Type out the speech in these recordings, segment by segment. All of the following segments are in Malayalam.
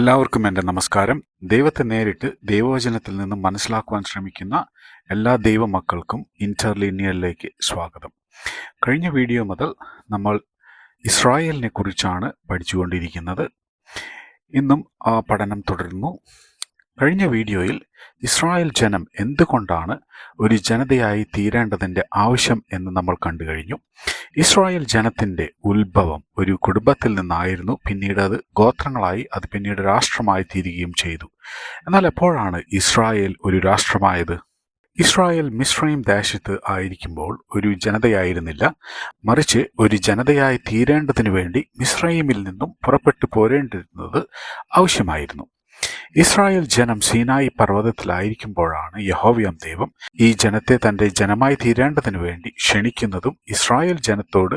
എല്ലാവർക്കും എന്റെ നമസ്കാരം. ദൈവത്തെ നേരിട്ട് ദൈവവചനത്തിൽ നിന്നും മനസ്സിലാക്കുവാൻ ശ്രമിക്കുന്ന എല്ലാ ദൈവമക്കൾക്കും ഇന്റർലീനിയറിലേക്ക് സ്വാഗതം. കഴിഞ്ഞ വീഡിയോ മുതൽ നമ്മൾ ഇസ്രായേലിനെ കുറിച്ചാണ് പഠിച്ചുകൊണ്ടിരിക്കുന്നത്. ഇന്നും ആ പഠനം തുടരുന്നു. കഴിഞ്ഞ വീഡിയോയിൽ ഇസ്രായേൽ ജനം എന്തുകൊണ്ടാണ് ഒരു ജനതയായി തീരേണ്ടതിന്റെ ആവശ്യം എന്ന് നമ്മൾ കണ്ടു കഴിഞ്ഞു. ഇസ്രായേൽ ജനത്തിന്റെ ഉത്ഭവം ഒരു കുടുംബത്തിൽ നിന്നായിരുന്നു. പിന്നീട് അത് ഗോത്രങ്ങളായി അത് പിന്നീട് രാഷ്ട്രമായി തീരുകയും ചെയ്തു. എന്നാൽ എപ്പോഴാണ് ഇസ്രായേൽ ഒരു രാഷ്ട്രമായത്? ഇസ്രായേൽ മിശ്രൈം ദേശത്ത് ആയിരിക്കുമ്പോൾ ഒരു ജനതയായിരുന്നില്ല. മറിച്ച് ഒരു ജനതയായി തീരേണ്ടതിനു വേണ്ടി മിശ്രൈമിൽ നിന്നും പുറപ്പെട്ടു പോരേണ്ടിരുന്നത് ആവശ്യമായിരുന്നു. ഇസ്രായേൽ ജനം സീനായി പർവതത്തിലായിരിക്കുമ്പോഴാണ് യഹോവ്യം ദൈവം ഈ ജനത്തെ തന്റെ ജനമായി തീരേണ്ടതിനു വേണ്ടി ക്ഷണിക്കുന്നതും ഇസ്രായേൽ ജനത്തോട്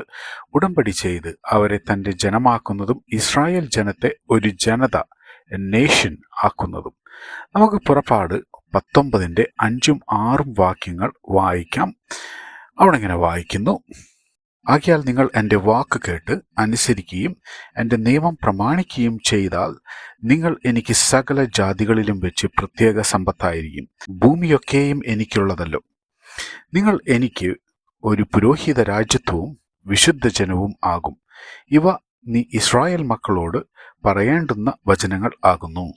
ഉടമ്പടി ചെയ്ത് അവരെ തന്റെ ജനമാക്കുന്നതും ഇസ്രായേൽ ജനത്തെ ഒരു ജനത നേഷൻ ആക്കുന്നതും. നമുക്ക് പുറപ്പാട് പത്തൊമ്പതിന്റെ അഞ്ചും ആറും വാക്യങ്ങൾ വായിക്കാം. അവിടെ ഇങ്ങനെ വായിക്കുന്നു. ആകിയാൽ നിങ്ങൾ എന്റെ വാക്ക് കേട്ട് അനുസരിക്കുകയും എന്റെ നിയമം പ്രമാണിക്കുകയും ചെയ്താൽ നിങ്ങൾ എനിക്ക് സകല ജാതികളിലും വെച്ച് പ്രത്യേക സമ്പത്തായിരിക്കും. ഭൂമിയൊക്കെയും എനിക്കുള്ളതല്ലോ. നിങ്ങൾ എനിക്ക് ഒരു പുരോഹിത രാജ്യത്വവും വിശുദ്ധ ജനവും ആകും. ഇവ നീ ഇസ്രായേൽ മക്കളോട് പറയേണ്ടുന്ന വചനങ്ങൾ ആകുന്നു.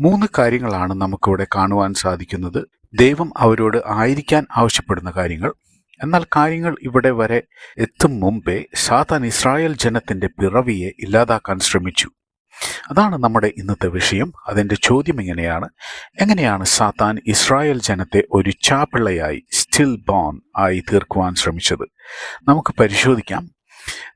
മൂന്ന് കാര്യങ്ങളാണ് നമുക്കിവിടെ കാണുവാൻ സാധിക്കുന്നത്. ദൈവം അവരോട് ആയിരിക്കാൻ ആവശ്യപ്പെടുന്ന കാര്യങ്ങൾ. എന്നാൽ കാര്യങ്ങൾ ഇവിടെ വരെ എത്തും മുമ്പേ സാത്താൻ ഇസ്രായേൽ ജനത്തിന്റെ പിറവിയെ ഇല്ലാതാക്കാൻ ശ്രമിച്ചു. അതാണ് നമ്മുടെ ഇന്നത്തെ വിഷയം. അതിന്റെ ചോദ്യം എങ്ങനെയാണ് എങ്ങനെയാണ് സാത്താൻ ഇസ്രായേൽ ജനത്തെ ഒരു ചാപ്പിള്ളയായി സ്റ്റിൽ ബോൺ ആയി തീർക്കുവാൻ ശ്രമിച്ചത്? നമുക്ക് പരിശോധിക്കാം.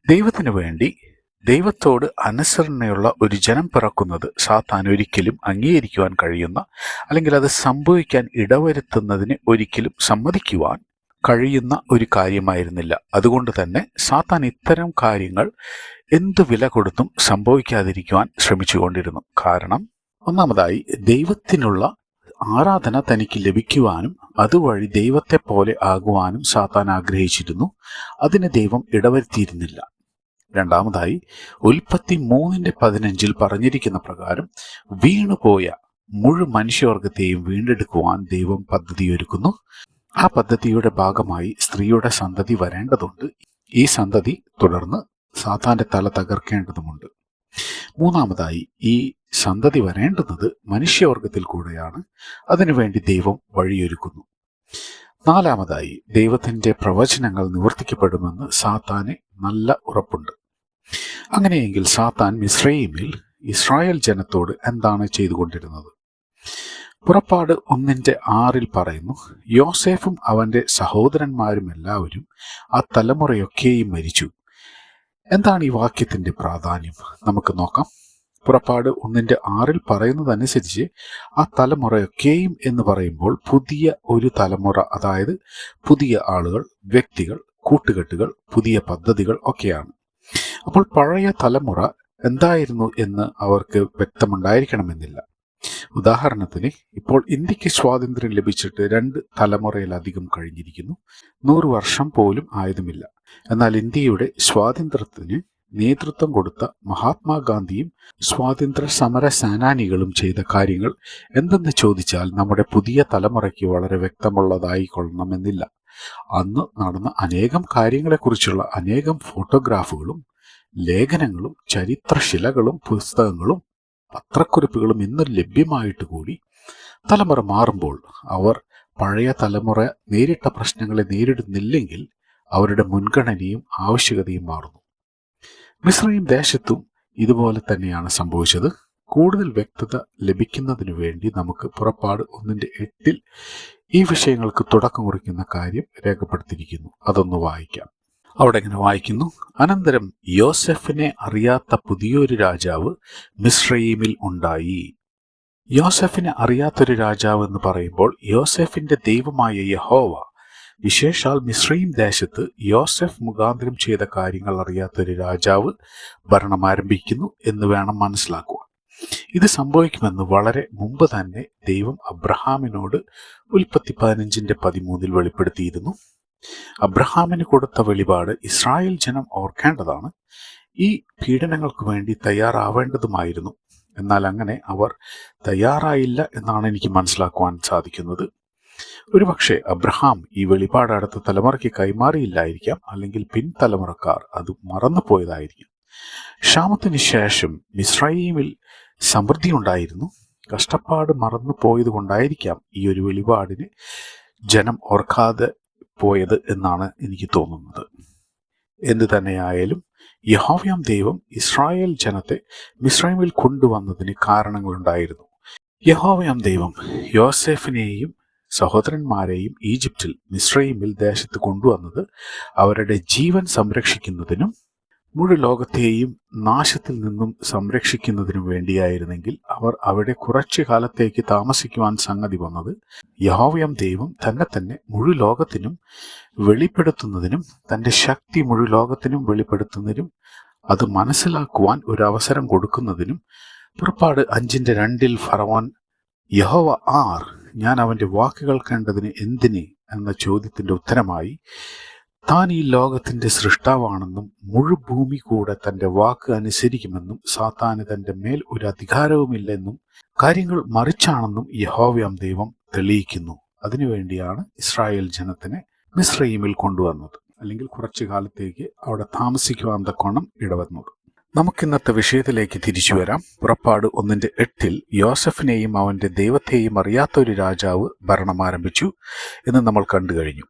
ദൈവത്തിന് വേണ്ടി ദൈവത്തോട് അനുസരണയുള്ള ഒരു ജനം പിറക്കുന്നത് സാത്താൻ ഒരിക്കലും അംഗീകരിക്കുവാൻ കഴിയുന്ന അല്ലെങ്കിൽ അത് സംഭവിക്കാൻ ഇടവരുത്തുന്നതിന് ഒരിക്കലും സമ്മതിക്കുവാൻ കഴിയുന്ന ഒരു കാര്യമായിരുന്നില്ല. അതുകൊണ്ട് തന്നെ സാത്താൻ ഇത്തരം കാര്യങ്ങൾ എന്തു വില കൊടുത്തും സംഭവിക്കാതിരിക്കുവാൻ ശ്രമിച്ചുകൊണ്ടിരുന്നു. കാരണം ഒന്നാമതായി ദൈവത്തിനുള്ള ആരാധന തനിക്ക് ലഭിക്കുവാനും അതുവഴി ദൈവത്തെ പോലെ ആകുവാനും സാത്താൻ ആഗ്രഹിച്ചിരുന്നു. അതിന് ദൈവം ഇടവരുത്തിയിരുന്നില്ല. രണ്ടാമതായി ഉൽപ്പത്തി മൂന്നിന്റെ പതിനഞ്ചിൽ പറഞ്ഞിരിക്കുന്ന പ്രകാരം വീണുപോയ മുഴുവൻ മനുഷ്യവർഗത്തെയും വീണ്ടെടുക്കുവാൻ ദൈവം പദ്ധതിയൊരുക്കുന്നു. ആ പദ്ധതിയുടെ ഭാഗമായി സ്ത്രീയുടെ സന്തതി വരേണ്ടതുണ്ട്. ഈ സന്തതി തുടർന്ന് സാത്താന്റെ തല തകർക്കേണ്ടതുമുണ്ട്. മൂന്നാമതായി ഈ സന്തതി വരേണ്ടുന്നത് മനുഷ്യവർഗത്തിൽ കൂടെയാണ്. അതിനുവേണ്ടി ദൈവം വഴിയൊരുക്കുന്നു. നാലാമതായി ദൈവത്തിന്റെ പ്രവചനങ്ങൾ നിവർത്തിക്കപ്പെടുമെന്ന് സാത്താന് നല്ല ഉറപ്പുണ്ട്. അങ്ങനെയെങ്കിൽ സാത്താൻ മിസ്രൈമിൽ ഇസ്രായേൽ ജനത്തോട് എന്താണ് ചെയ്തുകൊണ്ടിരുന്നത്? പുറപ്പാട് ഒന്നിന്റെ ആറിൽ പറയുന്നു യോസേഫും അവന്റെ സഹോദരന്മാരും എല്ലാവരും ആ തലമുറയൊക്കെയും മരിച്ചു. എന്താണ് ഈ വാക്യത്തിന്റെ പ്രാധാന്യം? നമുക്ക് നോക്കാം. പുറപ്പാട് ഒന്നിന്റെ ആറിൽ പറയുന്നതനുസരിച്ച് ആ തലമുറയൊക്കെയും എന്ന് പറയുമ്പോൾ പുതിയ ഒരു തലമുറ അതായത് പുതിയ ആളുകൾ വ്യക്തികൾ കൂട്ടുകെട്ടുകൾ പുതിയ പദ്ധതികൾ ഒക്കെയാണ്. അപ്പോൾ പഴയ തലമുറ എന്തായിരുന്നു എന്ന് അവർക്ക് വ്യക്തമുണ്ടായിരിക്കണമെന്നില്ല. ഉദാഹരണത്തിന് ഇപ്പോൾ ഇന്ത്യയ്ക്ക് സ്വാതന്ത്ര്യം ലഭിച്ചിട്ട് രണ്ട് തലമുറയിലധികം കഴിഞ്ഞിരിക്കുന്നു. നൂറ് വർഷം പോലും ആയതുമില്ല. എന്നാൽ ഇന്ത്യയുടെ സ്വാതന്ത്ര്യത്തിന് നേതൃത്വം കൊടുത്ത മഹാത്മാഗാന്ധിയും സ്വാതന്ത്ര്യ സമര സേനാനികളും ചെയ്ത കാര്യങ്ങൾ എന്തെന്ന് ചോദിച്ചാൽ നമ്മുടെ പുതിയ തലമുറയ്ക്ക് വളരെ വ്യക്തമുള്ളതായി കൊള്ളണമെന്നില്ല അന്ന് നടന്ന അനേകം കാര്യങ്ങളെക്കുറിച്ചുള്ള അനേകം ഫോട്ടോഗ്രാഫുകളും ലേഖനങ്ങളും ചരിത്രശിലകളും പുസ്തകങ്ങളും പത്രക്കുറിപ്പുകളും ഇന്ന് ലഭ്യമായിട്ട് കൂടി. തലമുറ മാറുമ്പോൾ അവർ പഴയ തലമുറ നേരിട്ട പ്രശ്നങ്ങളെ നേരിടുന്നില്ലെങ്കിൽ അവരുടെ മുൻഗണനയും ആവശ്യകതയും മാറുന്നു. മിശ്രയും ദേശത്തും ഇതുപോലെ തന്നെയാണ് സംഭവിച്ചത്. കൂടുതൽ വ്യക്തത ലഭിക്കുന്നതിനു വേണ്ടി നമുക്ക് പുറപ്പാട് ഒന്നിന്റെ എട്ടിൽ ഈ വിഷയങ്ങൾക്ക് തുടക്കം കുറിക്കുന്ന കാര്യം രേഖപ്പെടുത്തിയിരിക്കുന്നു. അതൊന്ന് വായിക്കാം. അവിടെ ഇങ്ങനെ വായിക്കുന്നു? അനന്തരം യോസെഫിനെ അറിയാത്ത പുതിയൊരു രാജാവ് മിശ്രീമിൽ ഉണ്ടായി. യോസെഫിനെ അറിയാത്തൊരു രാജാവ് എന്ന് പറയുമ്പോൾ യോസെഫിന്റെ ദൈവമായ യഹോവ. വിശേഷാൽ മിശ്രീം ദേശത്ത് യോസെഫ് മുഖാന്തരം ചെയ്ത കാര്യങ്ങൾ അറിയാത്തൊരു രാജാവ് ഭരണം ആരംഭിക്കുന്നു എന്ന് വേണം മനസ്സിലാക്കുക ഇത് സംഭവിക്കുമെന്ന് വളരെ മുമ്പ് തന്നെ ദൈവം അബ്രഹാമിനോട് ഉൽപ്പത്തി പതിനഞ്ചിന്റെ പതിമൂന്നിൽ വെളിപ്പെടുത്തിയിരുന്നു. അബ്രഹാമിന് കൊടുത്ത വെളിപാട് ഇസ്രായേൽ ജനം ഓർക്കേണ്ടതാണ്. ഈ പീഡനങ്ങൾക്ക് വേണ്ടി തയ്യാറാവേണ്ടതുമായിരുന്നു. എന്നാൽ അങ്ങനെ അവർ തയ്യാറായില്ല എന്നാണ് എനിക്ക് മനസ്സിലാക്കുവാൻ സാധിക്കുന്നത്. ഒരുപക്ഷെ അബ്രഹാം ഈ വെളിപാട് അടുത്ത തലമുറയ്ക്ക് കൈമാറിയില്ലായിരിക്കാം അല്ലെങ്കിൽ പിൻതലമുറക്കാർ അത് മറന്നുപോയതായിരിക്കും. ക്ഷാമത്തിന് ശേഷം മിസ്രൈമിൽ സമൃദ്ധി ഉണ്ടായിരുന്നു കഷ്ടപ്പാട് മറന്നു പോയത് കൊണ്ടായിരിക്കാം ഈ ഒരു വെളിപാടിന് ജനം ഓർക്കാതെ പോയത് എന്നാണ് എനിക്ക് തോന്നുന്നത്. എന്തു തന്നെയായാലും യഹോവ്യാം ദൈവം ഇസ്രായേൽ ജനത്തെ മിസ്രൈമിൽ കൊണ്ടുവന്നതിന് കാരണങ്ങളുണ്ടായിരുന്നു. യഹോവയാം ദൈവം യോസെഫിനെയും സഹോദരന്മാരെയും ഈജിപ്തിൽ മിസ്രൈമിൽ ദേശത്ത് കൊണ്ടുവന്നത് അവരുടെ ജീവൻ സംരക്ഷിക്കുന്നതിനും മുഴു ലോകത്തെയും നാശത്തിൽ നിന്നും സംരക്ഷിക്കുന്നതിനു വേണ്ടിയായിരുന്നെങ്കിൽ അവർ അവിടെ കുറച്ചു കാലത്തേക്ക് താമസിക്കുവാൻ സംഗതി വന്നത് യഹോവയം ദൈവം തന്നെ തന്നെ മുഴു ലോകത്തിനും വെളിപ്പെടുത്തുന്നതിനും തന്റെ ശക്തി മുഴു ലോകത്തിനും വെളിപ്പെടുത്തുന്നതിനും അത് മനസ്സിലാക്കുവാൻ ഒരു അവസരം കൊടുക്കുന്നതിനും പുറപ്പാട് അഞ്ചിന്റെ രണ്ടിൽ ഫറവാൻ യഹോവ ആർ? ഞാൻ അവന്റെ വാക്കുകൾ കണ്ടതിന് എന്തിന്? എന്ന ചോദ്യത്തിന്റെ ഉത്തരമായി താൻ ഈ ലോകത്തിന്റെ സൃഷ്ടാവാണെന്നും മുഴുഭൂമി കൂടെ തന്റെ വാക്ക് അനുസരിക്കുമെന്നും സാത്താന് തന്റെ മേൽ ഒരു അധികാരവുമില്ലെന്നും കാര്യങ്ങൾ മറിച്ചാണെന്നും യഹോവയാം ദൈവം തെളിയിക്കുന്നു. അതിനുവേണ്ടിയാണ് ഇസ്രായേൽ ജനത്തിനെ മിസ്രൈമിൽ കൊണ്ടുവന്നത്. അല്ലെങ്കിൽ കുറച്ചു കാലത്തേക്ക് അവിടെ താമസിക്കുവാൻ തക്കോണം ഇടവന്നത്. നമുക്കിന്നത്തെ വിഷയത്തിലേക്ക് തിരിച്ചു വരാം. പുറപ്പാട് ഒന്നിന്റെ എട്ടിൽ യോസഫിനെയും അവന്റെ ദൈവത്തെയും അറിയാത്ത ഒരു രാജാവ് ഭരണം ആരംഭിച്ചു എന്ന് നമ്മൾ കണ്ടു കഴിഞ്ഞു.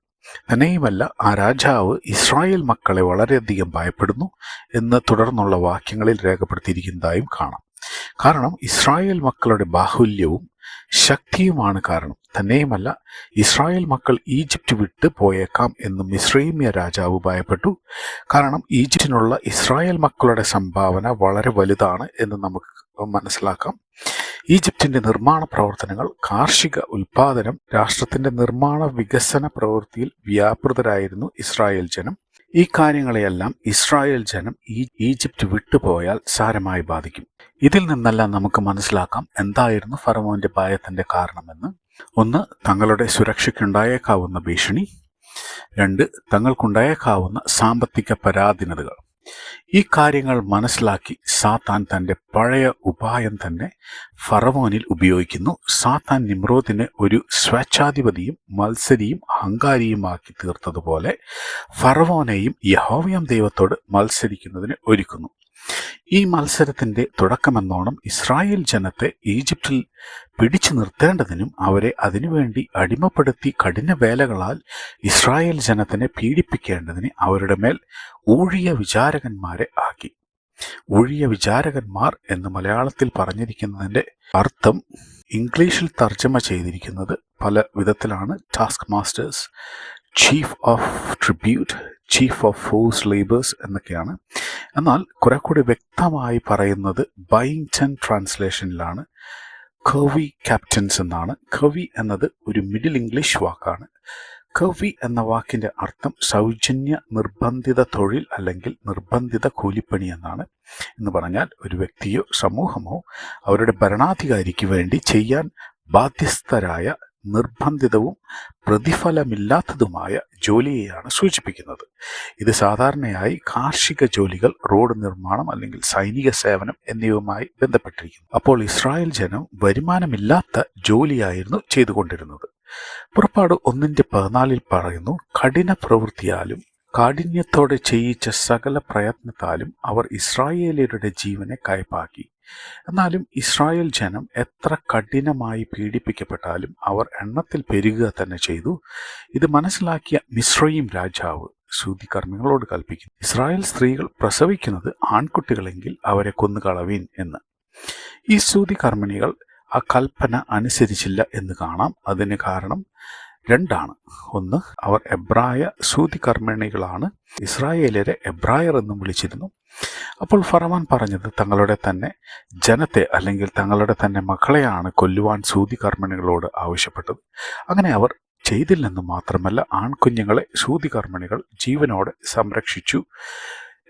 തന്നെയുമല്ല ആ രാജാവ് ഇസ്രായേൽ മക്കളെ വളരെയധികം ഭയപ്പെടുന്നു എന്ന് തുടർന്നുള്ള വാക്യങ്ങളിൽ രേഖപ്പെടുത്തിയിരിക്കുന്നതായും കാണാം. കാരണം ഇസ്രായേൽ മക്കളുടെ ബാഹുല്യവും ശക്തിയുമാണ് കാരണം. തന്നെയുമല്ല ഇസ്രായേൽ മക്കൾ ഈജിപ്റ്റ് വിട്ട് പോയേക്കാം എന്ന് മിശ്രീമ്യ രാജാവ് ഭയപ്പെട്ടു. കാരണം ഈജിപ്റ്റിനുള്ള ഇസ്രായേൽ മക്കളുടെ സംഭാവന വളരെ വലുതാണ് എന്ന് നമുക്ക് മനസ്സിലാക്കാം. ഈജിപ്തിന്റെ നിർമ്മാണ പ്രവർത്തനങ്ങൾ കാർഷിക ഉൽപാദനം രാഷ്ട്രത്തിന്റെ നിർമ്മാണ വികസന പ്രവൃത്തിയിൽ വ്യാപൃതരായിരുന്നു ഇസ്രായേൽ ജനം. ഈ കാര്യങ്ങളെയെല്ലാം ഇസ്രായേൽ ജനം ഈ ഈജിപ്റ്റ് വിട്ടുപോയാൽ സാരമായി ബാധിക്കും. ഇതിൽ നിന്നെല്ലാം നമുക്ക് മനസ്സിലാക്കാം എന്തായിരുന്നു ഫറമോന്റെ ഭയത്തിന്റെ കാരണമെന്ന്. ഒന്ന് തങ്ങളുടെ സുരക്ഷയ്ക്കുണ്ടായേക്കാവുന്ന ഭീഷണി. രണ്ട് തങ്ങൾക്കുണ്ടായേക്കാവുന്ന സാമ്പത്തിക പരാധീനതകൾ. ഈ കാര്യങ്ങൾ മനസ്സിലാക്കി സാത്താൻ തന്റെ പഴയ ഉപായം തന്നെ ഫറവോനിൽ ഉപയോഗിക്കുന്നു. സാത്താൻ നിമ്രോദിനെ ഒരു സ്വേച്ഛാധിപതിയും മത്സരിയും അഹങ്കാരിയുമാക്കി തീർത്തതുപോലെ ഫറവോനെയും യഹോവയം ദൈവത്തോട് മത്സരിക്കുന്നതിന് ഒരുക്കുന്നു. ഈ മത്സരത്തിന്റെ തുടക്കമെന്നോണം ഇസ്രായേൽ ജനത്തെ ഈജിപ്തിൽ പിടിച്ചു നിർത്തേണ്ടതിനും അവരെ അതിനുവേണ്ടി അടിമപ്പെടുത്തി കഠിന വേലകളാൽ ഇസ്രായേൽ ജനത്തിനെ പീഡിപ്പിക്കേണ്ടതിന് അവരുടെ മേൽ ഊഴിയ വിചാരകന്മാരെ ആക്കി. ഊഴിയ വിചാരകന്മാർ എന്ന് മലയാളത്തിൽ പറഞ്ഞിരിക്കുന്നതിന്റെ അർത്ഥം ഇംഗ്ലീഷിൽ തർജമ ചെയ്തിരിക്കുന്നത് പല വിധത്തിലാണ് task masters chief of tribute chief of force labours എന്നൊക്കെയാണ്. എന്നാൽ കുറെ കൂടി വ്യക്തമായി പറയുന്നത് ബൈങ്ടൺ ട്രാൻസ്ലേഷനിലാണ് കവി ക്യാപ്റ്റൻസ് എന്നാണ്. കവി എന്നത് ഒരു മിഡിൽ ഇംഗ്ലീഷ് വാക്കാണ്. കവി എന്ന വാക്കിന്റെ അർത്ഥം സൗജന്യ നിർബന്ധിത തൊഴിൽ അല്ലെങ്കിൽ നിർബന്ധിത കൂലിപ്പണി എന്നാണ്. എന്ന് പറഞ്ഞാൽ ഒരു വ്യക്തിയോ സമൂഹമോ അവരുടെ ഭരണാധികാരിക്ക് വേണ്ടി ചെയ്യാൻ ബാധ്യസ്ഥരായ നിർബന്ധിതവും പ്രതിഫലമില്ലാത്തതുമായ ജോലിയെയാണ് സൂചിപ്പിക്കുന്നത്. ഇത് സാധാരണയായി കാർഷിക ജോലികൾ റോഡ് നിർമ്മാണം അല്ലെങ്കിൽ സൈനിക സേവനം എന്നിവയുമായി ബന്ധപ്പെട്ടിരിക്കുന്നു. അപ്പോൾ ഇസ്രായേൽ ജനം വരുമാനമില്ലാത്ത ജോലിയായിരുന്നു ചെയ്തുകൊണ്ടിരുന്നത്. പുറപ്പാട് ഒന്നിന്റെ പതിനാലിൽ പറയുന്നു കഠിന പ്രവൃത്തിയാലും കാഠിന്യത്തോടെ ചെയ്യിച്ച സകല പ്രയത്നത്താലും അവർ ഇസ്രായേലിയരുടെ ജീവനെ കൈപ്പാക്കി എന്നാലും ഇസ്രായേൽ ജനം എത്ര കഠിനമായി പീഡിപ്പിക്കപ്പെട്ടാലും അവർ എണ്ണത്തിൽ പെരുകുക തന്നെ ചെയ്തു. ഇത് മനസ്സിലാക്കിയ മിശ്രയും രാജാവ് ശുദ്ധികർമ്മികളോട് കൽപ്പിക്കുന്നു. ഇസ്രായേൽ സ്ത്രീകൾ പ്രസവിക്കുന്നത് ആൺകുട്ടികളെങ്കിൽ അവരെ കൊന്നുകളവീൻ എന്ന്. ഈ സൂതികർമ്മിണികൾ ആ കൽപ്പന അനുസരിച്ചില്ല എന്ന് കാണാം. അതിന് കാരണം രണ്ടാണ്. ഒന്ന് അവർ എബ്രായ സൂതികർമ്മിണികളാണ്. ഇസ്രായേലരെ എബ്രായർ എന്നും വിളിച്ചിരുന്നു. അപ്പോൾ ഫറവാൻ പറഞ്ഞത് തങ്ങളുടെ തന്നെ ജനത്തെ അല്ലെങ്കിൽ തങ്ങളുടെ തന്നെ മക്കളെയാണ് കൊല്ലുവാൻ സൂതികർമ്മിണികളോട് ആവശ്യപ്പെട്ടത്. അങ്ങനെ അവർ ചെയ്തില്ലെന്ന് മാത്രമല്ല ആൺകുഞ്ഞുങ്ങളെ സൂതികർമ്മിണികൾ ജീവനോടെ സംരക്ഷിച്ചു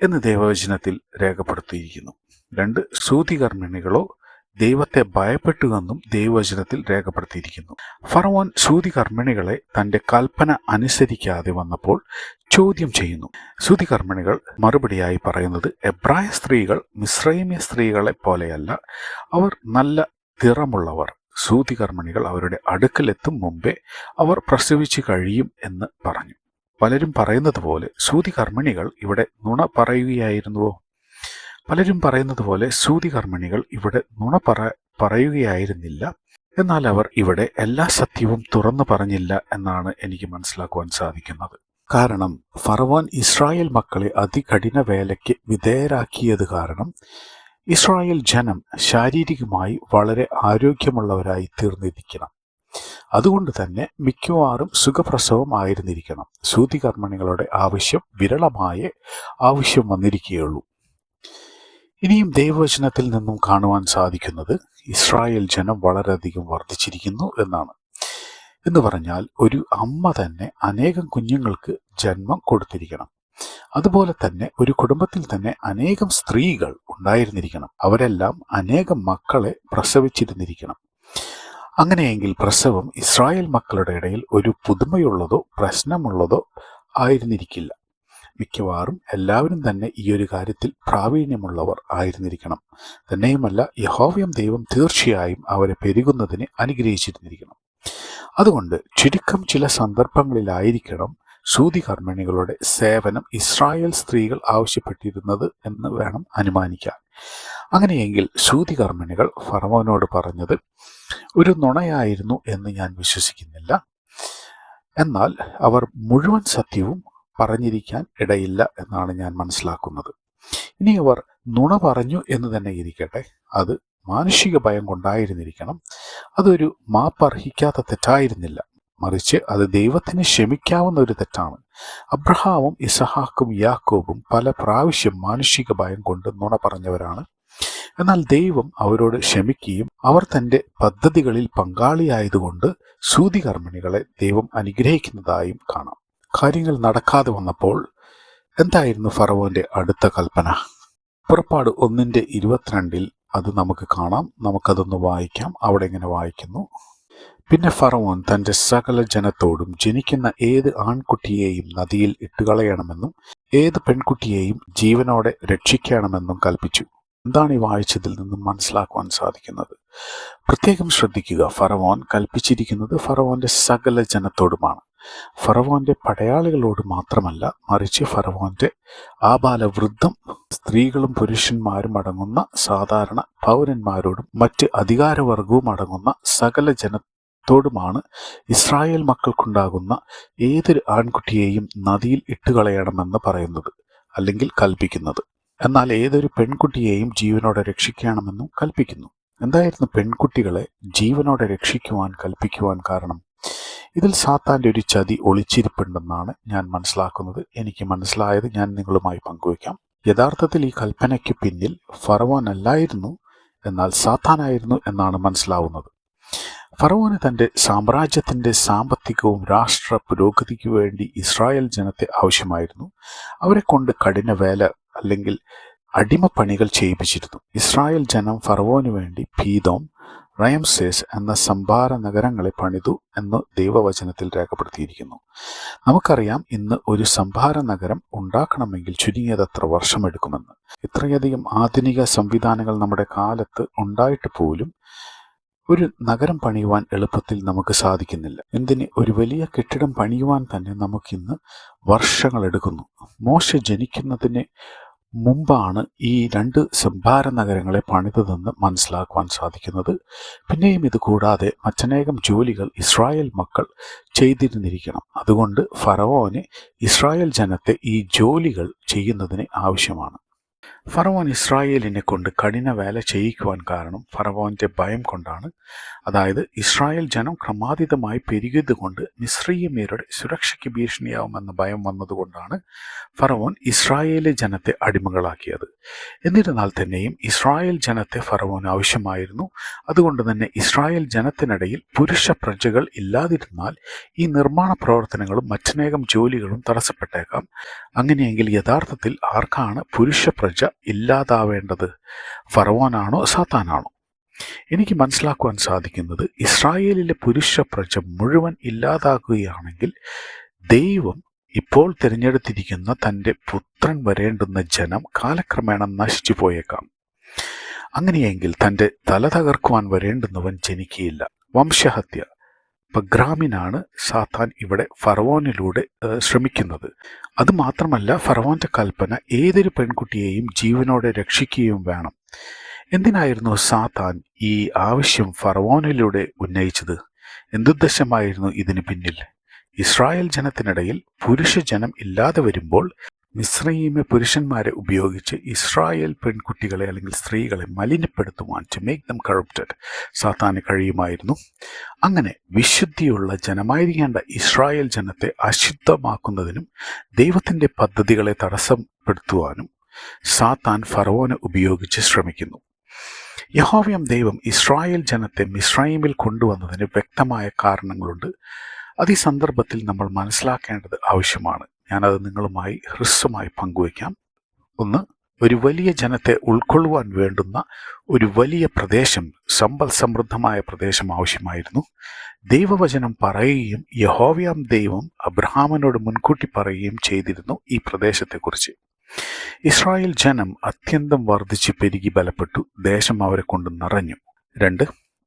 എന്ന് ദേവവചനത്തിൽ രേഖപ്പെടുത്തിയിരിക്കുന്നു. രണ്ട് സൂതികർമ്മിണികളോ ദൈവത്തെ ഭയപ്പെട്ടുവെന്നും ദൈവവചനത്തിൽ രേഖപ്പെടുത്തിയിരിക്കുന്നു. ഫറവോൻ സൂതികർമ്മിണികളെ തന്റെ കൽപ്പന അനുസരിക്കാതെ വന്നപ്പോൾ ചോദ്യം ചെയ്യുന്നു. സൂതികർമ്മിണികൾ മറുപടിയായി പറയുന്നത് എബ്രായ സ്ത്രീകൾ മിശ്രൈമ്യ സ്ത്രീകളെ പോലെയല്ല അവർ നല്ല തിറമുള്ളവർ സൂതികർമ്മിണികൾ അവരുടെ അടുക്കലെത്തും മുമ്പേ അവർ പ്രസവിച്ചു കഴിയും എന്ന് പറഞ്ഞു. പലരും പറയുന്നത് പോലെ സൂതികർമ്മിണികൾ ഇവിടെ നുണ പറയുകയായിരുന്നുവോ? പലരും പറയുന്നത് പോലെ സൂതികർമ്മിണികൾ ഇവിടെ നുണ പറ പറയുകയായിരുന്നില്ല. എന്നാൽ അവർ ഇവിടെ എല്ലാ സത്യവും തുറന്നു പറഞ്ഞില്ല എന്നാണ് എനിക്ക് മനസ്സിലാക്കുവാൻ സാധിക്കുന്നത്. കാരണം ഫറവാൻ ഇസ്രായേൽ മക്കളെ അതികഠിന വേലയ്ക്ക് വിധേയരാക്കിയത് കാരണം ഇസ്രായേൽ ജനം ശാരീരികമായി വളരെ ആരോഗ്യമുള്ളവരായി തീർന്നിരിക്കണം. അതുകൊണ്ട് തന്നെ മിക്കവാറും സുഖപ്രസവം ആയിരുന്നിരിക്കണം. സൂതികർമ്മിണികളുടെ ആവശ്യം വിരളമായേ ആവശ്യം വന്നിരിക്കുകയുള്ളൂ. ഇനിയും ദൈവവചനത്തിൽ നിന്നും കാണുവാൻ സാധിക്കുന്നത് ഇസ്രായേൽ ജനം വളരെയധികം വർദ്ധിച്ചിരിക്കുന്നു എന്നാണ്. എന്ന് പറഞ്ഞാൽ ഒരു അമ്മ തന്നെ അനേകം കുഞ്ഞുങ്ങൾക്ക് ജന്മം കൊടുത്തിരിക്കണം. അതുപോലെ തന്നെ ഒരു കുടുംബത്തിൽ തന്നെ അനേകം സ്ത്രീകൾ ഉണ്ടായിരുന്നിരിക്കണം. അവരെല്ലാം അനേകം മക്കളെ പ്രസവിച്ചിരുന്നിരിക്കണം. അങ്ങനെയെങ്കിൽ പ്രസവം ഇസ്രായേൽ മക്കളുടെ ഇടയിൽ ഒരു പുതുമയുള്ളതോ പ്രശ്നമുള്ളതോ ആയിരുന്നിരിക്കില്ല. മിക്കവാറും എല്ലാവരും തന്നെ ഈ ഒരു കാര്യത്തിൽ പ്രാവീണ്യമുള്ളവർ ആയിരുന്നിരിക്കണം. തന്നെയുമല്ല യഹോവയം ദൈവം തീർച്ചയായും അവരെ പെരുകുന്നതിന് അനുഗ്രഹിച്ചിരുന്നിരിക്കണം. അതുകൊണ്ട് ചുരുക്കം ചില സന്ദർഭങ്ങളിലായിരിക്കണം സൂതികർമ്മിണികളുടെ സേവനം ഇസ്രായേൽ സ്ത്രീകൾ ആവശ്യപ്പെട്ടിരുന്നത് എന്ന് വേണം അനുമാനിക്കാൻ. അങ്ങനെയെങ്കിൽ സൂതികർമ്മിണികൾ ഫറവോനോട് പറഞ്ഞത് ഒരു നുണയായിരുന്നു എന്ന് ഞാൻ വിശ്വസിക്കുന്നില്ല. എന്നാൽ അവർ മുഴുവൻ സത്യവും പറഞ്ഞിരിക്കാൻ ഇടയില്ല എന്നാണ് ഞാൻ മനസ്സിലാക്കുന്നത്. ഇനി അവർ നുണ പറഞ്ഞു എന്ന് തന്നെ ഇരിക്കട്ടെ. അത് മാനുഷിക ഭയം കൊണ്ടായിരുന്നിരിക്കണം. അതൊരു മാപ്പർഹിക്കാത്ത തെറ്റായിരുന്നില്ല. മറിച്ച് അത് ദൈവത്തിന് ക്ഷമിക്കാവുന്ന ഒരു തെറ്റാണ്. അബ്രഹാമും ഇസഹാക്കും യാക്കോബും പല പ്രാവശ്യം മാനുഷിക ഭയം കൊണ്ട് നുണ പറഞ്ഞവരാണ്. എന്നാൽ ദൈവം അവരോട് ക്ഷമിക്കുകയും അവർ തന്റെ പദ്ധതികളിൽ പങ്കാളിയായതുകൊണ്ട് സൂതികർമ്മിണികളെ ദൈവം അനുഗ്രഹിക്കുന്നതായും കാണാം. കാര്യങ്ങൾ നടക്കാതെ വന്നപ്പോൾ എന്തായിരുന്നു ഫറവോന്റെ അടുത്ത കൽപ്പന? പുറപ്പാട് ഒന്നിന്റെ ഇരുപത്തിരണ്ടിൽ അത് നമുക്ക് കാണാം. നമുക്കതൊന്ന് വായിക്കാം. അവിടെ ഇങ്ങനെ വായിക്കുന്നു. പിന്നെ ഫറവോൻ തന്റെ സകല ജനത്തോടും ജനിക്കുന്ന ഏത് ആൺകുട്ടിയെയും നദിയിൽ ഇട്ടുകളയണമെന്നും ഏത് പെൺകുട്ടിയെയും ജീവനോടെ രക്ഷിക്കണമെന്നും കൽപ്പിച്ചു. എന്താണ് ഈ വായിച്ചതിൽ നിന്നും മനസ്സിലാക്കുവാൻ സാധിക്കുന്നത്? പ്രത്യേകം ശ്രദ്ധിക്കുക ഫറവോൻ കൽപ്പിച്ചിരിക്കുന്നത് ഫറവോന്റെ സകല ജനത്തോടുമാണ്. ഫറവോന്റെ പടയാളികളോട് മാത്രമല്ല മറിച്ച് ഫറവോന്റെ ആബാലവൃദ്ധം സ്ത്രീകളും പുരുഷന്മാരും അടങ്ങുന്ന സാധാരണ പൗരന്മാരോടും മറ്റ് അധികാരവർഗവും അടങ്ങുന്ന സകല ജനത്തോടുമാണ് ഇസ്രായേൽ മക്കൾക്കുണ്ടാകുന്ന ഏതൊരു ആൺകുട്ടിയെയും നദിയിൽ ഇട്ടുകളയണമെന്ന് പറയുന്നത് അല്ലെങ്കിൽ കൽപ്പിക്കുന്നത്. എന്നാൽ ഏതൊരു പെൺകുട്ടിയെയും ജീവനോടെ രക്ഷിക്കണമെന്നും കൽപ്പിക്കുന്നു. എന്തായിരുന്നു പെൺകുട്ടികളെ ജീവനോടെ രക്ഷിക്കുവാൻ കൽപ്പിക്കുവാൻ കാരണം? ഇതിൽ സാത്താന്റെ ഒരു ചതി ഒളിച്ചിരിപ്പുണ്ടെന്നാണ് ഞാൻ മനസ്സിലാക്കുന്നത്. എനിക്ക് മനസ്സിലായത് ഞാൻ നിങ്ങളുമായി പങ്കുവയ്ക്കാം. യഥാർത്ഥത്തിൽ ഈ കൽപ്പനയ്ക്ക് പിന്നിൽ ഫറവോൻ അല്ലായിരുന്നു എന്നാൽ സാത്താനായിരുന്നു എന്നാണ് മനസ്സിലാവുന്നത്. ഫറവോന് തന്റെ സാമ്രാജ്യത്തിന്റെ സാമ്പത്തികവും രാഷ്ട്ര പുരോഗതിക്ക് വേണ്ടി ഇസ്രായേൽ ജനത്തെ ആവശ്യമായിരുന്നു. അവരെ കൊണ്ട് കഠിന വേല അല്ലെങ്കിൽ അടിമപ്പണികൾ ചെയ്യിപ്പിച്ചിരുന്നു. ഇസ്രായേൽ ജനം ഫറവോന് വേണ്ടി പീതോം റയംസേസ് എന്ന സംഭാര നഗരങ്ങളെ പണിതു എന്ന് ദൈവവചനത്തിൽ രേഖപ്പെടുത്തിയിരിക്കുന്നു. നമുക്കറിയാം ഇന്ന് ഒരു സംഭാര നഗരം ഉണ്ടാക്കണമെങ്കിൽ ചുരുങ്ങിയത് അത്ര വർഷമെടുക്കുമെന്ന്. ഇത്രയധികം ആധുനിക സംവിധാനങ്ങൾ നമ്മുടെ കാലത്ത് ഉണ്ടായിട്ട് പോലും ഒരു നഗരം പണിയുവാൻ എളുപ്പത്തിൽ നമുക്ക് സാധിക്കുന്നില്ല. എന്തിന്? ഒരു വലിയ കെട്ടിടം പണിയുവാൻ തന്നെ നമുക്കിന്ന് വർഷങ്ങളെടുക്കുന്നു. മോശ ജനിക്കുന്നതിന് മുമ്പാണ് ഈ രണ്ട് സംഭാര നഗരങ്ങളെ പണിതതെന്ന് മനസ്സിലാക്കുവാൻ സാധിക്കുന്നത്. പിന്നെയും ഇത് കൂടാതെ മറ്റനേകം ജോലികൾ ഇസ്രായേൽ മക്കൾ ചെയ്തിരുന്നിരിക്കണം. അതുകൊണ്ട് ഫറവോന് ഇസ്രായേൽ ജനത്തെ ഈ ജോലികൾ ചെയ്യുന്നതിന് ആവശ്യമാണ്. ഫറവോൻ ഇസ്രായേലിനെ കൊണ്ട് കഠിന വേല ചെയ്യിക്കുവാൻ കാരണം ഫറവോന്റെ ഭയം കൊണ്ടാണ്. അതായത് ഇസ്രായേൽ ജനം ക്രമാതീതമായി പെരുകിയതുകൊണ്ട് മിശ്രീയമേരുടെ സുരക്ഷയ്ക്ക് ഭീഷണിയാവുമെന്ന ഭയം വന്നതുകൊണ്ടാണ് ഫറവോൻ ഇസ്രായേലി ജനത്തെ അടിമകളാക്കിയത്. എന്നിരുന്നാൽ തന്നെയും ഇസ്രായേൽ ജനത്തെ ഫറവോൻ ആവശ്യമായിരുന്നു. അതുകൊണ്ട് തന്നെ ഇസ്രായേൽ ജനത്തിനിടയിൽ പുരുഷ പ്രജകൾ ഇല്ലാതിരുന്നാൽ ഈ നിർമ്മാണ പ്രവർത്തനങ്ങളും മറ്റനേകം ജോലികളും തടസ്സപ്പെട്ടേക്കാം. അങ്ങനെയെങ്കിൽ യഥാർത്ഥത്തിൽ ആർക്കാണ് പുരുഷ പ്രജ ഇല്ലാതാവേണ്ടത് ഫറവോനാണോ സാത്താനാണോ? എനിക്ക് മനസ്സിലാക്കുവാൻ സാധിക്കുന്നത് ഇസ്രായേലിലെ പുരുഷ പ്രജ മുഴുവൻ ഇല്ലാതാക്കുകയാണെങ്കിൽ ദൈവം ഇപ്പോൾ തിരഞ്ഞെടുത്തിരിക്കുന്ന തന്റെ പുത്രൻ വരേണ്ടുന്ന ജനം കാലക്രമേണ നശിച്ചു പോയേക്കാം. അങ്ങനെയെങ്കിൽ തന്റെ തല തകർക്കുവാൻ വരേണ്ടുന്നവൻ ജനിക്കുകയില്ല. വംശഹത്യ. പഗ്രാമിനാണ് സാത്താൻ ഇവിടെ ഫറവോനിലൂടെ ശ്രമിക്കുന്നത്. അത് മാത്രമല്ല ഫറവോന്റെ കൽപ്പന ഏതൊരു പെൺകുട്ടിയെയും ജീവനോടെ രക്ഷിക്കുകയും വേണം. എന്തിനായിരുന്നു സാത്താൻ ഈ ആവശ്യം ഫറവോനിലൂടെ ഉന്നയിച്ചത്? എന്തുദ്ദേശമായിരുന്നു ഇതിന് പിന്നിൽ? ഇസ്രായേൽ ജനത്തിനിടയിൽ പുരുഷജനം ഇല്ലാതെ വരുമ്പോൾ മിശ്രൈമെ പുരുഷന്മാരെ ഉപയോഗിച്ച് ഇസ്രായേൽ പെൺകുട്ടികളെ അല്ലെങ്കിൽ സ്ത്രീകളെ മലിനപ്പെടുത്തുവാൻ ടു മേക്ക് ദം കറപ്റ്റഡ് സാത്താന് കഴിയുമായിരുന്നു. അങ്ങനെ വിശുദ്ധിയുള്ള ജനമായിരിക്കേണ്ട ഇസ്രായേൽ ജനത്തെ അശുദ്ധമാക്കുന്നതിനും ദൈവത്തിന്റെ പദ്ധതികളെ തടസ്സപ്പെടുത്തുവാനും സാത്താൻ ഫറവോനെ ഉപയോഗിച്ച് ശ്രമിക്കുന്നു. യഹോവ്യം ദൈവം ഇസ്രായേൽ ജനത്തെ മിശ്രൈമിൽ കൊണ്ടുവന്നതിന് വ്യക്തമായ കാരണങ്ങളുണ്ട്. അത് ഈ സന്ദർഭത്തിൽ നമ്മൾ മനസ്സിലാക്കേണ്ടത് ആവശ്യമാണ്. ഞാനത് നിങ്ങളുമായി ഹ്രസ്വമായി പങ്കുവയ്ക്കാം. ഒന്ന് ഒരു വലിയ ജനത്തെ ഉൾക്കൊള്ളുവാൻ വേണ്ടുന്ന ഒരു വലിയ പ്രദേശം സമ്പൽ സമൃദ്ധമായ പ്രദേശം ആവശ്യമായിരുന്നു. ദൈവവചനം പറയുകയും യഹോവ്യാം ദൈവം അബ്രഹാമിനോട് മുൻകൂട്ടി പറയുകയും ചെയ്തിരുന്നു ഈ പ്രദേശത്തെക്കുറിച്ച്. ഇസ്രായേൽ ജനം അത്യന്തം വർദ്ധിച്ച് പെരുകി ബലപ്പെട്ടു ദേശം അവരെ കൊണ്ട് നിറഞ്ഞു. രണ്ട്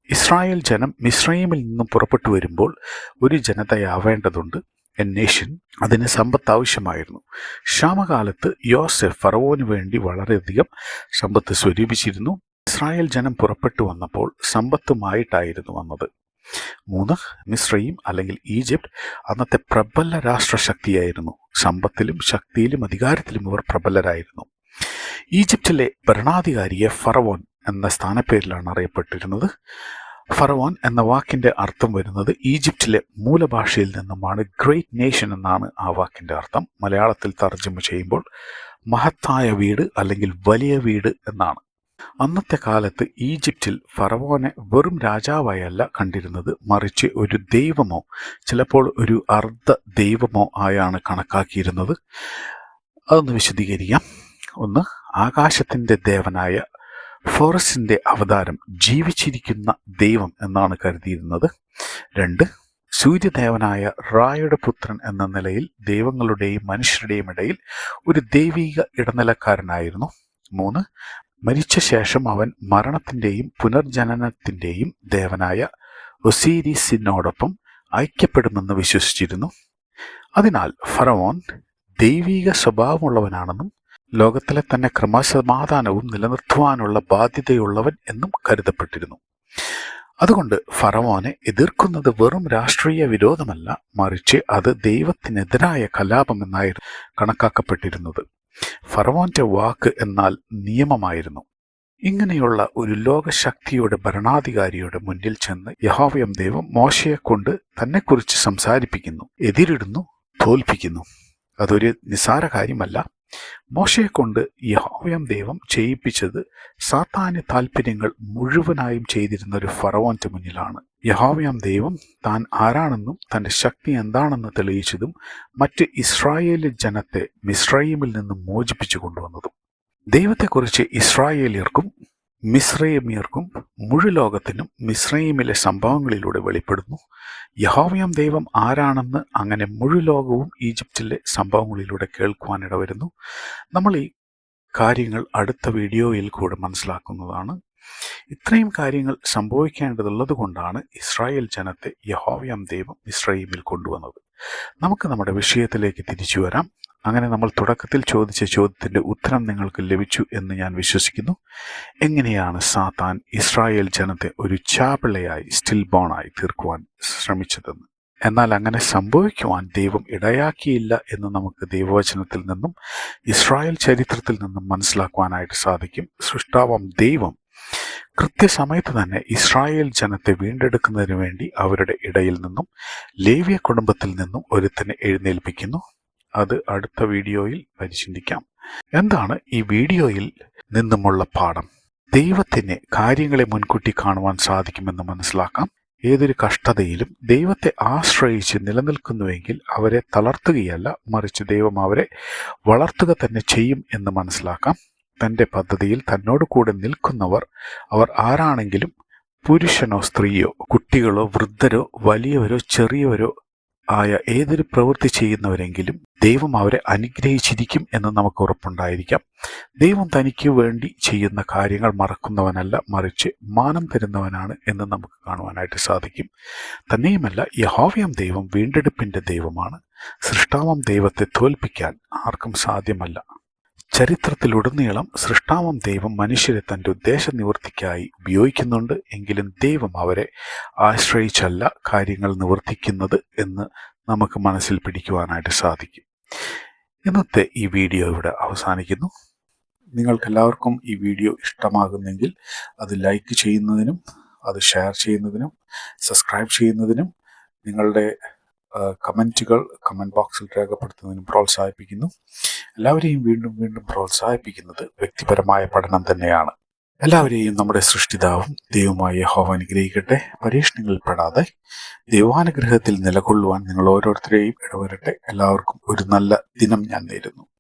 ഇസ്രായേൽ ജനം മിശ്രൈമിൽ നിന്നും പുറപ്പെട്ടു വരുമ്പോൾ ഒരു ജനതയാവേണ്ടതുണ്ട്. എ നേഷൻ അതിന് സമ്പത്ത് ആവശ്യമായിരുന്നു. ക്ഷാമകാലത്ത് യോസെഫ് ഫറവോന് വേണ്ടി വളരെയധികം സമ്പത്ത് സ്വരൂപിച്ചിരുന്നു. ഇസ്രായേൽ ജനം പുറപ്പെട്ടു വന്നപ്പോൾ സമ്പത്തുമായിട്ടായിരുന്നു വന്നത്. മൂന്ന് മിശ്രയും അല്ലെങ്കിൽ ഈജിപ്ത് അന്നത്തെ പ്രബല രാഷ്ട്രശക്തിയായിരുന്നു. സമ്പത്തിലും ശക്തിയിലും അധികാരത്തിലും ഇവർ പ്രബലരായിരുന്നു. ഈജിപ്തിലെ ഭരണാധികാരിയെ ഫറവോൻ എന്ന സ്ഥാനപ്പേരിലാണ് അറിയപ്പെട്ടിരുന്നത്. ഫറവോൻ എന്ന വാക്കിന്റെ അർത്ഥം വരുന്നത് ഈജിപ്റ്റിലെ മൂലഭാഷയിൽ നിന്നുമാണ് ഗ്രേറ്റ് നേഷൻ എന്നാണ് ആ വാക്കിന്റെ അർത്ഥം. മലയാളത്തിൽ തർജമ ചെയ്യുമ്പോൾ മഹത്തായ വീട് അല്ലെങ്കിൽ വലിയ വീട് എന്നാണ്. അന്നത്തെ കാലത്ത് ഈജിപ്തിൽ ഫറവോനെ വെറും രാജാവായല്ല കണ്ടിരുന്നത് മറിച്ച് ഒരു ദൈവമോ ചിലപ്പോൾ ഒരു അർദ്ധ ദൈവമോ ആയാണ് കണക്കാക്കിയിരുന്നത്. അതൊന്ന് വിശദീകരിക്കാം. ഒന്ന് ആകാശത്തിന്റെ ദേവനായ ഫോറസ്റ്റിന്റെ അവതാരം ജീവിച്ചിരിക്കുന്ന ദൈവം എന്നാണ് കരുതിയിരുന്നത്. രണ്ട് സൂര്യദേവനായ റായുടെ പുത്രൻ എന്ന നിലയിൽ ദൈവങ്ങളുടെയും മനുഷ്യരുടെയും ഇടയിൽ ഒരു ദൈവിക ഇടനിലക്കാരനായിരുന്നു. മൂന്ന് മരിച്ച ശേഷം അവൻ മരണത്തിന്റെയും പുനർജനനത്തിന്റെയും ദേവനായ ഒസീരിസിനോടൊപ്പം ഐക്യപ്പെടുമെന്ന് വിശ്വസിച്ചിരുന്നു. അതിനാൽ ഫറവോൻ ദൈവീക സ്വഭാവമുള്ളവനാണെന്നും ലോകത്തിലെ തന്നെ ക്രമസമാധാനവും നിലനിർത്തുവാനുള്ള ബാധ്യതയുള്ളവൻ എന്നും കരുതപ്പെട്ടിരുന്നു. അതുകൊണ്ട് ഫറവോനെ എതിർക്കുന്നത് വെറും രാഷ്ട്രീയ വിരോധമല്ല മറിച്ച് അത് ദൈവത്തിനെതിരായ കലാപമെന്നായിരുന്നു കണക്കാക്കപ്പെട്ടിരുന്നത്. ഫറവോന്റെ വാക്ക് എന്നാൽ നിയമമായിരുന്നു. ഇങ്ങനെയുള്ള ഒരു ലോകശക്തിയുടെ ഭരണാധികാരിയുടെ മുന്നിൽ ചെന്ന് യഹോവയം ദൈവം മോശയെ കൊണ്ട് തന്നെക്കുറിച്ച് സംസാരിപ്പിക്കുന്നു എതിരിടുന്നു തോൽപ്പിക്കുന്നു. അതൊരു നിസാര കാര്യമല്ല. മോശയെ കൊണ്ട് യഹോവയം ദൈവം ചെയ്യിപ്പിച്ചത് സാത്താന്യ താല്പര്യങ്ങൾ മുഴുവനായും ചെയ്തിരുന്ന ഒരു ഫറവോന്റെ മുന്നിലാണ്. യഹോവയം ദൈവം താൻ ആരാണെന്നും തന്റെ ശക്തി എന്താണെന്ന് തെളിയിച്ചതും മറ്റ് ഇസ്രായേലി ജനത്തെ മിസ്രൈമിൽ നിന്നും മോചിപ്പിച്ചു കൊണ്ടുവന്നതും. ദൈവത്തെക്കുറിച്ച് ഇസ്രായേലിയർക്കും മിസ്രൈമിയർക്കും മുഴുലോകത്തിനും മിശ്രൈമിലെ സംഭവങ്ങളിലൂടെ വെളിപ്പെടുന്നു. യഹോവയം ദൈവം ആരാണെന്ന് അങ്ങനെ മുഴുലോകവും ഈജിപ്തിലെ സംഭവങ്ങളിലൂടെ കേൾക്കുവാനിട വരുന്നു നമ്മൾ ഈ കാര്യങ്ങൾ അടുത്ത വീഡിയോയിൽ കൂടെ മനസ്സിലാക്കുന്നതാണ്. ഇത്രയും കാര്യങ്ങൾ സംഭവിക്കേണ്ടതുള്ളത് കൊണ്ടാണ് ഇസ്രായേൽ ജനത്തെ യഹോവയം ദൈവം ഇസ്രൈമിൽ കൊണ്ടുവന്നത്. നമുക്ക് നമ്മുടെ വിഷയത്തിലേക്ക് തിരിച്ചു വരാം. അങ്ങനെ നമ്മൾ തുടക്കത്തിൽ ചോദിച്ച ചോദ്യത്തിന്റെ ഉത്തരം നിങ്ങൾക്ക് ലഭിച്ചു എന്ന് ഞാൻ വിശ്വസിക്കുന്നു. എങ്ങനെയാണ് സാത്താൻ ഇസ്രായേൽ ജനത്തെ ഒരു ചാപിള്ളയായി സ്റ്റിൽ ബോണായി തീർക്കുവാൻ ശ്രമിച്ചതെന്ന്? എന്നാൽ അങ്ങനെ സംഭവിക്കുവാൻ ദൈവം ഇടയാക്കിയില്ല എന്ന് നമുക്ക് ദൈവവചനത്തിൽ നിന്നും ഇസ്രായേൽ ചരിത്രത്തിൽ നിന്നും മനസ്സിലാക്കുവാനായിട്ട് സാധിക്കും. സൃഷ്ടാവം ദൈവം കൃത്യസമയത്ത് തന്നെ ഇസ്രായേൽ ജനത്തെ വീണ്ടെടുക്കുന്നതിന് വേണ്ടി അവരുടെ ഇടയിൽ നിന്നും ലേവ്യ കുടുംബത്തിൽ നിന്നും ഒരുത്തനെ എഴുന്നേൽപ്പിക്കുന്നു. അത് അടുത്ത വീഡിയോയിൽ പരിശീലിക്കാം. എന്താണ് ഈ വീഡിയോയിൽ നിന്നുമുള്ള പാഠം? ദൈവത്തിന് കാര്യങ്ങളെ മുൻകൂട്ടി കാണുവാൻ സാധിക്കുമെന്ന് മനസ്സിലാക്കാം. ഏതൊരു കഷ്ടതയിലും ദൈവത്തെ ആശ്രയിച്ച് നിലനിൽക്കുന്നുവെങ്കിൽ അവരെ തളർത്തുകയല്ല മറിച്ച് ദൈവം അവരെ വളർത്തുക തന്നെ ചെയ്യും എന്ന് മനസ്സിലാക്കാം. തന്റെ പദ്ധതിയിൽ തന്നോട് കൂടെ നിൽക്കുന്നവർ അവർ ആരാണെങ്കിലും പുരുഷനോ സ്ത്രീയോ കുട്ടികളോ വൃദ്ധരോ വലിയവരോ ചെറിയവരോ ആയ ഏതൊരു പ്രവൃത്തി ചെയ്യുന്നവരെങ്കിലും ദൈവം അവരെ അനുഗ്രഹിച്ചിരിക്കും എന്ന് നമുക്ക് ഉറപ്പുണ്ടായിരിക്കാം. ദൈവം തനിക്ക് വേണ്ടി ചെയ്യുന്ന കാര്യങ്ങൾ മറക്കുന്നവനല്ല മറിച്ച് മാനം തരുന്നവനാണ് എന്ന് നമുക്ക് കാണുവാനായിട്ട് സാധിക്കും. തന്നെയുമല്ല യഹോവയം ദൈവം വീണ്ടെടുപ്പിന്റെ ദൈവമാണ്. സൃഷ്ടാവം ദൈവത്തെ തോൽപ്പിക്കാൻ ആർക്കും സാധ്യമല്ല. ചരിത്രത്തിലുടനീളം സൃഷ്ടാവം ദൈവം മനുഷ്യരെ തന്റെ ഉദ്ദേശ നിവൃത്തിക്കായി ഉപയോഗിക്കുന്നുണ്ട്. എങ്കിലും ദൈവം അവരെ ആശ്രയിച്ചല്ല കാര്യങ്ങൾ നിവർത്തിക്കുന്നത് എന്ന് നമുക്ക് മനസ്സിൽ പിടിക്കുവാനായിട്ട് സാധിക്കും. ഇന്നത്തെ ഈ വീഡിയോ ഇവിടെ അവസാനിക്കുന്നു. നിങ്ങൾക്കെല്ലാവർക്കും ഈ വീഡിയോ ഇഷ്ടമാകുന്നെങ്കിൽ അത് ലൈക്ക് ചെയ്യുന്നതിനും അത് ഷെയർ ചെയ്യുന്നതിനും സബ്സ്ക്രൈബ് ചെയ്യുന്നതിനും നിങ്ങളുടെ കമന്റുകൾ കമന്റ് ബോക്സിൽ രേഖപ്പെടുത്തുന്നതിനും പ്രോത്സാഹിപ്പിക്കുന്നു. എല്ലാവരെയും വീണ്ടും വീണ്ടും പ്രോത്സാഹിപ്പിക്കുന്നത് വ്യക്തിപരമായ പഠനം തന്നെയാണ്. എല്ലാവരെയും നമ്മുടെ സൃഷ്ടിതാവും ദൈവമായ യഹോവ അനുഗ്രഹിക്കട്ടെ. പരീക്ഷണങ്ങളിൽ പെടാതെ ദൈവാനുഗ്രഹത്തിൽ നിലകൊള്ളുവാൻ നിങ്ങൾ ഓരോരുത്തരെയും ഇടവരട്ടെ. എല്ലാവർക്കും ഒരു നല്ല ദിനം ഞാൻ നേരുന്നു.